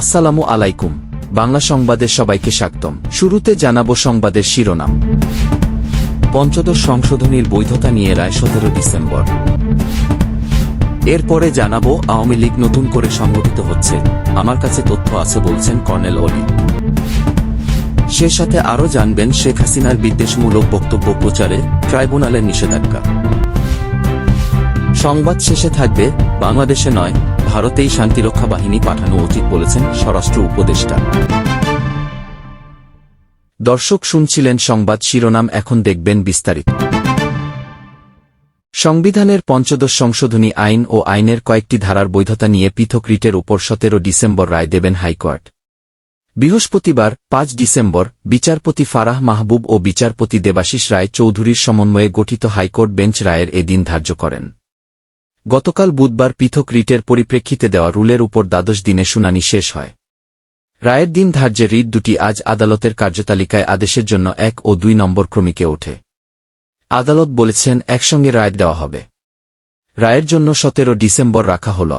আসসালামু আলাইকুম। বাংলা সংবাদের সবাইকে স্বাগতম। শুরুতে জানাব সংবাদের শিরোনাম। পঞ্চদশ সংশোধনীর বৈধতা নিয়ে রায় সতেরো ডিসেম্বর। এরপরে জানাব আওয়ামী লীগ নতুন করে সংগঠিত হচ্ছে। আমার কাছে তথ্য আছে বলছেন কর্নেল অলি। সে সাথে আরও জানবেন শেখ হাসিনার বিদ্বেষমূলক বক্তব্য প্রচারে ট্রাইব্যুনালের নিষেধাজ্ঞা। সংবাদ শেষে থাকবে, বাংলাদেশে নয়, ভারতেই শান্তিরক্ষা বাহিনী পাঠানো উচিত বলেছেন স্বরাষ্ট্র উপদেষ্টা। দর্শক শুনছিলেন সংবাদ শিরোনাম, এখন দেখবেন বিস্তারিত। সংবিধানের পঞ্চদশ সংশোধনী আইন ও আইনের কয়েকটি ধারার বৈধতা নিয়ে পৃথক রিটের উপর সতেরো ডিসেম্বর রায় দেবেন হাইকোর্ট। বৃহস্পতিবার, পাঁচ ডিসেম্বর, বিচারপতি ফারাহ মাহবুব ও বিচারপতি দেবাশিস রায় চৌধুরীর সমন্বয়ে গঠিত হাইকোর্ট বেঞ্চ রায়ের এ দিন ধার্য করেন। গতকাল বুধবার পৃথক রিটের পরিপ্রেক্ষিতে দেওয়া রুলের উপর দ্বাদশ দিনে শুনানি শেষ হয়। রায়ের দিন ধার্যের রিট দুটি আজ আদালতের কার্যতালিকায় আদেশের জন্য এক ও দুই নম্বর ক্রমিকে ওঠে। আদালত বলেছেন, একসঙ্গে রায় দেওয়া হবে। রায়ের জন্য সতেরো ডিসেম্বর রাখা হল।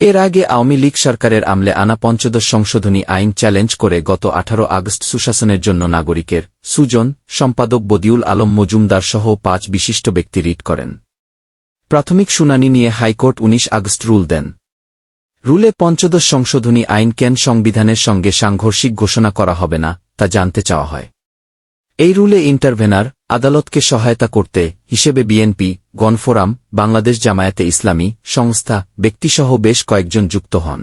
এর আগে আওয়ামী লীগ সরকারের আমলে আনা পঞ্চদশ সংশোধনী আইন চ্যালেঞ্জ করে গত আঠারো আগস্ট সুশাসনের জন্য নাগরিকের সুজন, সম্পাদক বদিউল আলম মজুমদার সহ পাঁচ বিশিষ্ট ব্যক্তি রিট করেন। প্রাথমিক শুনানি নিয়ে হাইকোর্ট ১৯ আগস্ট রুল দেন। রুলে পঞ্চদশ সংশোধনী আইন কেন সংবিধানের সঙ্গে সাংঘর্ষিক ঘোষণা করা হবে না, তা জানতে চাওয়া হয়। এই রুলে ইন্টারভেনার আদালতকে সহায়তা করতে হিসেবে বিএনপি, গণফোরাম, বাংলাদেশ জামায়াতে ইসলামী সংস্থা, ব্যক্তিসহ বেশ কয়েকজন যুক্ত হন।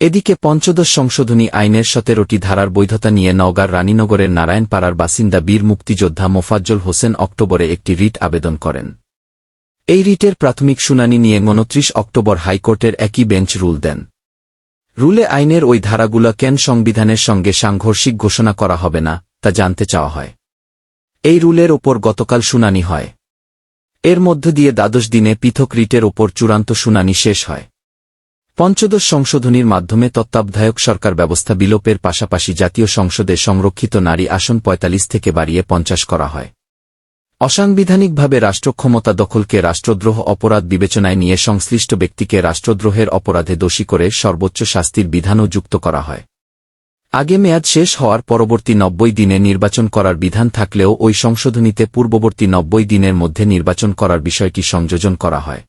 এদিকে পঞ্চদশ সংশোধনী আইনের সতেরোটি ধারার বৈধতা নিয়ে নওগাঁর রানীনগরের নারায়ণপাড়ার বাসিন্দা বীর মুক্তিযোদ্ধা মোফাজ্জল হোসেন অক্টোবরে একটি রিট আবেদন করেন। এই রিটের প্রাথমিক শুনানি নিয়ে উনত্রিশ অক্টোবর হাইকোর্টের একই বেঞ্চ রুল দেন। রুলে আইনের ওই ধারাগুলো কেন সংবিধানের সঙ্গে সাংঘর্ষিক ঘোষণা করা হবে না, তা জানতে চাওয়া হয়। এই রুলের ওপর গতকাল শুনানি হয়। এর মধ্য দিয়ে দ্বাদশ দিনে পৃথক রিটের ওপর চূড়ান্ত শুনানি শেষ হয়। পঞ্চদশ সংশোধনীর মাধ্যমে তত্ত্বাবধায়ক সরকার ব্যবস্থা বিলোপের পাশাপাশি জাতীয় সংসদে সংরক্ষিত নারী আসন ৪৫ থেকে বাড়িয়ে পঞ্চাশ করা হয়। অসাংবিধানিকভাবে রাষ্ট্রক্ষমতা দখলকে রাষ্ট্রদ্রোহ অপরাধ বিবেচনায় নিয়ে সংশ্লিষ্ট ব্যক্তিকে রাষ্ট্রদ্রোহের অপরাধে দোষী করে সর্বোচ্চ শাস্তির বিধানও যুক্ত করা হয়। আগে মেয়াদ শেষ হওয়ার পরবর্তী নব্বই দিনে নির্বাচন করার বিধান থাকলেও ওই সংশোধনীতে পূর্ববর্তী নব্বই দিনের মধ্যে নির্বাচন করার বিষয়টি সংযোজন করা হয়।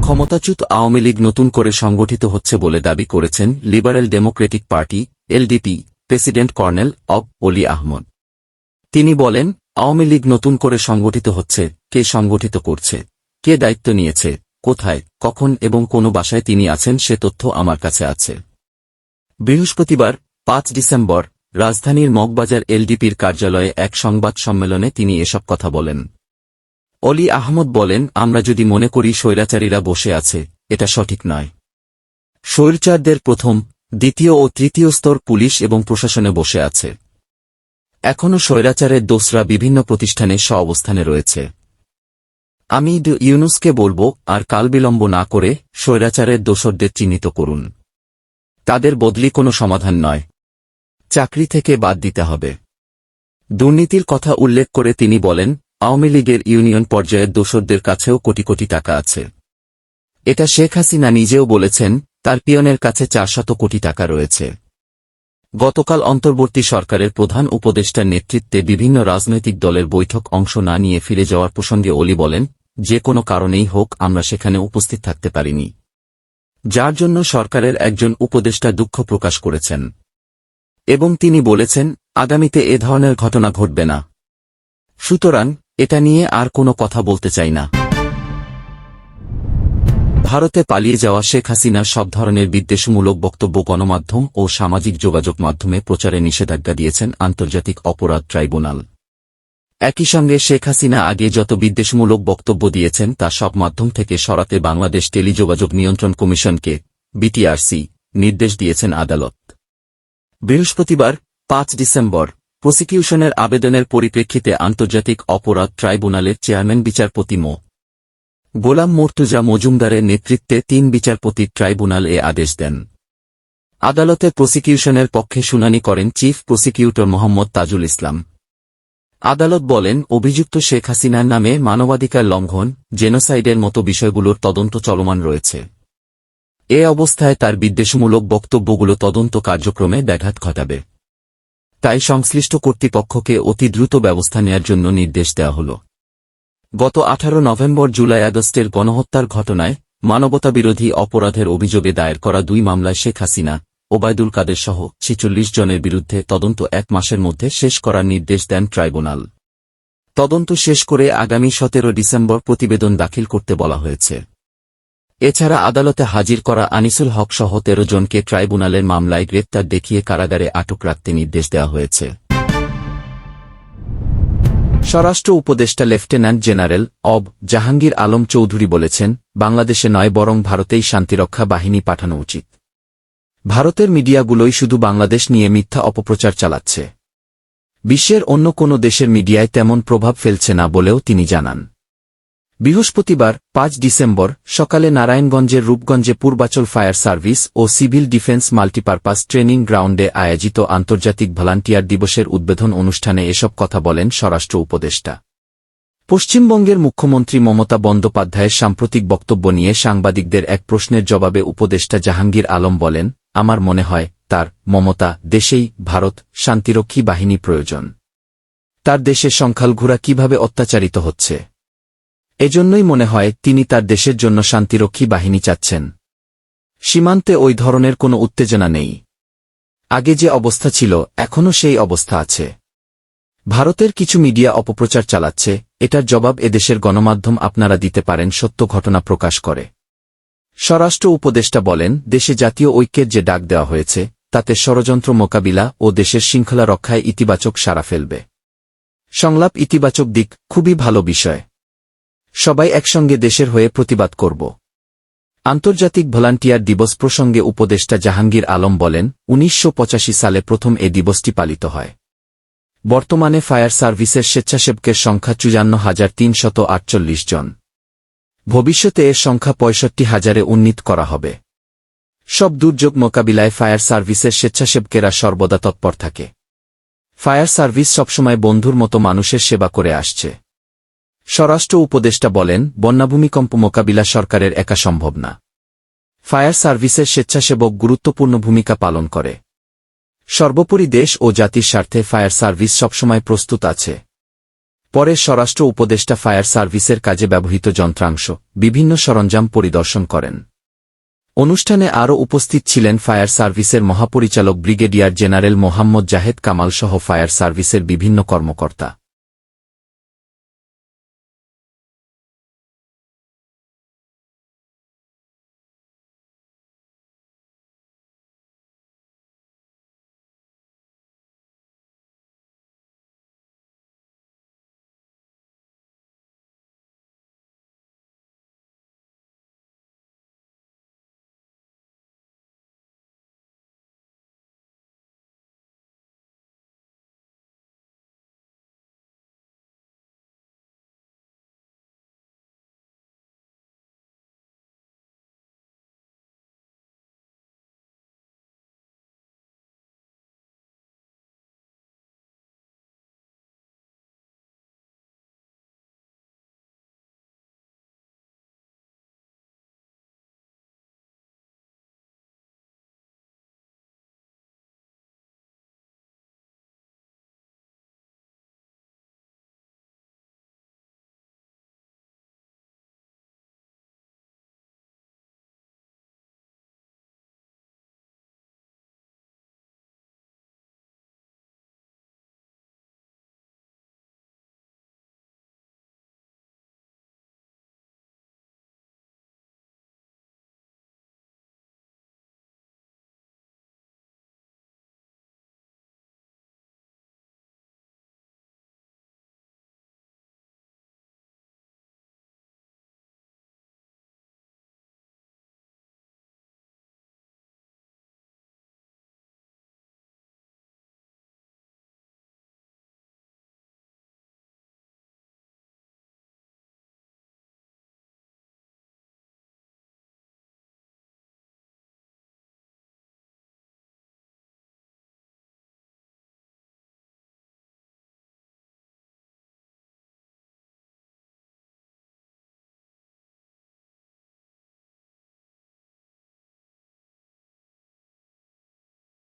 ক্ষমতাচ্যুত আওয়ামী লীগ নতুন করে সংগঠিত হচ্ছে বলে দাবি করেছেন liberal democratic party, LDP, president colonel of Oli Ahmad. তিনি বলেন, আওয়ামী লীগ নতুন করে সংগঠিত হচ্ছে, কে সংগঠিত করছে, কে দায়িত্ব নিয়েছে, কোথায়, কখন এবং কোন বাসায় তিনি আছেন সে তথ্য আমার কাছে আছে। বৃহস্পতিবার, পাঁচ ডিসেম্বর, রাজধানীর মগবাজার এলডিপির কার্যালয়ে এক সংবাদ সম্মেলনে তিনি এসব কথা বলেন। অলি আহমদ বলেন, আমরা যদি মনে করি স্বৈরাচারীরা বসে আছে, এটা সঠিক নয়। স্বৈরচারদের প্রথম, দ্বিতীয় ও তৃতীয় স্তর পুলিশ এবং প্রশাসনে বসে আছে। এখনও স্বৈরাচারের দোসরা বিভিন্ন প্রতিষ্ঠানে স্ব অবস্থানে রয়েছে। আমি ড ইউনুসকে বলব, আর কালবিলম্ব না করে স্বৈরাচারের দোসরদের চিহ্নিত করুন। তাদের বদলি কোনো সমাধান নয়। চাকরি থেকে বাদ দিতে হবে। দুর্নীতির কথা উল্লেখ করে তিনি বলেন, আওয়ামী লীগের ইউনিয়ন পর্যায়ের দোসরদের কাছেও কোটি কোটি টাকা আছে। এটা শেখ হাসিনা নিজেও বলেছেন, তার পিয়নের কাছে চারশত কোটি টাকা রয়েছে। গতকাল অন্তর্বর্তী সরকারের প্রধান উপদেষ্টার নেতৃত্বে বিভিন্ন রাজনৈতিক দলের বৈঠক অংশ না নিয়ে ফিরে যাওয়ার প্রসঙ্গে অলি বলেন, যে কোনো কারণেই হোক, আমরা সেখানে উপস্থিত থাকতে পারিনি। যার জন্য সরকারের একজন উপদেষ্টা দুঃখ প্রকাশ করেছেন। এবং তিনি বলেছেন, আগামীতে এ ধরনের ঘটনা ঘটবে না। সুতরাং, এটা নিয়ে আর কোনো কথা বলতে চাই না। ভারতে পালিয়ে যাওয়া শেখ হাসিনা সব ধরনের বিদ্বেষমূলক বক্তব্য গণমাধ্যম ও সামাজিক যোগাযোগ মাধ্যমে প্রচারে নিষেধাজ্ঞা দিয়েছেন আন্তর্জাতিক অপরাধ ট্রাইব্যুনাল। একই সঙ্গে শেখ হাসিনা আগে যত বিদ্বেষমূলক বক্তব্য দিয়েছেন তা সব মাধ্যম থেকে সরাতে বাংলাদেশ টেলিযোগাযোগ নিয়ন্ত্রণ কমিশনকে বিটিআরসি নির্দেশ দিয়েছেন আদালত। বৃহস্পতিবার, পাঁচ ডিসেম্বর, প্রসিকিউশনের আবেদনের পরিপ্রেক্ষিতে আন্তর্জাতিক অপরাধ ট্রাইব্যুনালের চেয়ারম্যান বিচারপতি মো. গোলাম মোর্তুজা মজুমদারের নেতৃত্বে তিন বিচারপতির ট্রাইব্যুনাল এ আদেশ দেন। আদালতে প্রসিকিউশনের পক্ষে শুনানি করেন চিফ প্রসিকিউটর মোহাম্মদ তাজুল ইসলাম। আদালত বলেন, অভিযুক্ত শেখ হাসিনার নামে মানবাধিকার লঙ্ঘন, জেনোসাইডের মতো বিষয়গুলোর তদন্ত চলমান রয়েছে। এ অবস্থায় তার বিদ্বেষমূলক বক্তব্যগুলো তদন্ত কার্যক্রমে ব্যাঘাত ঘটাবে। তাই সংশ্লিষ্ট কর্তৃপক্ষকে অতি দ্রুত ব্যবস্থা নেয়ার জন্য নির্দেশ দেওয়া হল। গত আঠারো নভেম্বর জুলাই আগস্টের গণহত্যার ঘটনায় মানবতাবিরোধী অপরাধের অভিযোগে দায়ের করা দুই মামলায় শেখ হাসিনা, ওবায়দুল কাদের সহ ছেচল্লিশ জনের বিরুদ্ধে তদন্ত এক মাসের মধ্যে শেষ করার নির্দেশ দেন ট্রাইব্যুনাল। তদন্ত শেষ করে আগামী সতেরো ডিসেম্বর প্রতিবেদন দাখিল করতে বলা হয়েছে। এছাড়া আদালতে হাজির করা আনিসুল হক সহ তেরো জনকে ট্রাইব্যুনালের মামলায় গ্রেপ্তার দেখিয়ে কারাগারে আটক রাখতে নির্দেশ দেওয়া হয়েছে। স্বরাষ্ট্র উপদেষ্টা লেফটেন্যান্ট জেনারেল অব জাহাঙ্গীর আলম চৌধুরী বলেছেন, বাংলাদেশে নয় বরং ভারতেই শান্তিরক্ষা বাহিনী পাঠানো উচিত। ভারতের মিডিয়াগুলোই শুধু বাংলাদেশ নিয়ে মিথ্যা অপপ্রচার চালাচ্ছে। বিশ্বের অন্য কোনো দেশের মিডিয়ায় তেমন প্রভাব ফেলছে না বলেও তিনি জানান। বৃহস্পতিবার, পাঁচ ডিসেম্বর, সকালে নারায়ণগঞ্জের রূপগঞ্জে পূর্বাচল ফায়ার সার্ভিস ও সিভিল ডিফেন্স মাল্টিপারপাস ট্রেনিং গ্রাউন্ডে আয়োজিত আন্তর্জাতিক ভলান্টিয়ার দিবসের উদ্বোধন অনুষ্ঠানে এসব কথা বলেন স্বরাষ্ট্র উপদেষ্টা। পশ্চিমবঙ্গের মুখ্যমন্ত্রী মমতা বন্দ্যোপাধ্যায়ের সাম্প্রতিক বক্তব্য নিয়ে সাংবাদিকদের এক প্রশ্নের জবাবে উপদেষ্টা জাহাঙ্গীর আলম বলেন, আমার মনে হয়, তার মমতা দেশেই ভারত শান্তিরক্ষী বাহিনী প্রয়োজন। তার দেশে সংখ্যালঘুরা কীভাবে অত্যাচারিত হচ্ছে? এজন্যই মনে হয় তিনি তার দেশের জন্য শান্তিরক্ষী বাহিনী চাচ্ছেন। সীমান্তে ওই ধরনের কোনো উত্তেজনা নেই। আগে যে অবস্থা ছিল, এখনও সেই অবস্থা আছে। ভারতের কিছু মিডিয়া অপপ্রচার চালাচ্ছে, এটার জবাব এদেশের গণমাধ্যম আপনারা দিতে পারেন সত্য ঘটনা প্রকাশ করে। স্বরাষ্ট্র উপদেষ্টা বলেন, দেশে জাতীয় ঐক্যের যে ডাক দেওয়া হয়েছে, তাতে ষড়যন্ত্র মোকাবিলা ও দেশের শৃঙ্খলা রক্ষায় ইতিবাচক সাড়া ফেলবে। সংলাপ ইতিবাচক দিক, খুবই ভালো বিষয়। সবাই একসঙ্গে দেশের হয়ে প্রতিবাদ করব। আন্তর্জাতিক ভলান্টিয়ার দিবস প্রসঙ্গে উপদেষ্টা জাহাঙ্গীর আলম বলেন, উনিশশো পঁচাশি সালে প্রথম এ দিবসটি পালিত হয়। বর্তমানে ফায়ার সার্ভিসের স্বেচ্ছাসেবকের সংখ্যা চুয়ান্ন হাজার তিনশত আটচল্লিশ জন। ভবিষ্যতে এর সংখ্যা পঁয়ষট্টি হাজারে উন্নীত করা হবে। সব দুর্যোগ মোকাবিলায় ফায়ার সার্ভিসের স্বেচ্ছাসেবকেরা সর্বদা তৎপর থাকে। ফায়ার সার্ভিস সবসময় বন্ধুর মতো মানুষের সেবা করে আসছে। স্বরাষ্ট্র উপদেষ্টা বলেন, বন্যাভূমিকম্প মোকাবিলা সরকারের একা সম্ভব না। ফায়ার সার্ভিসের স্বেচ্ছাসেবক গুরুত্বপূর্ণ ভূমিকা পালন করে। সর্বোপরি দেশ ও জাতির স্বার্থে ফায়ার সার্ভিস সবসময় প্রস্তুত আছে। পরে স্বরাষ্ট্র উপদেষ্টা ফায়ার সার্ভিসের কাজে ব্যবহৃত যন্ত্রাংশ, বিভিন্ন সরঞ্জাম পরিদর্শন করেন। অনুষ্ঠানে আরও উপস্থিত ছিলেন ফায়ার সার্ভিসের মহাপরিচালক ব্রিগেডিয়ার জেনারেল মোহাম্মদ জাহেদ কামাল সহ ফায়ার সার্ভিসের বিভিন্ন কর্মকর্তা।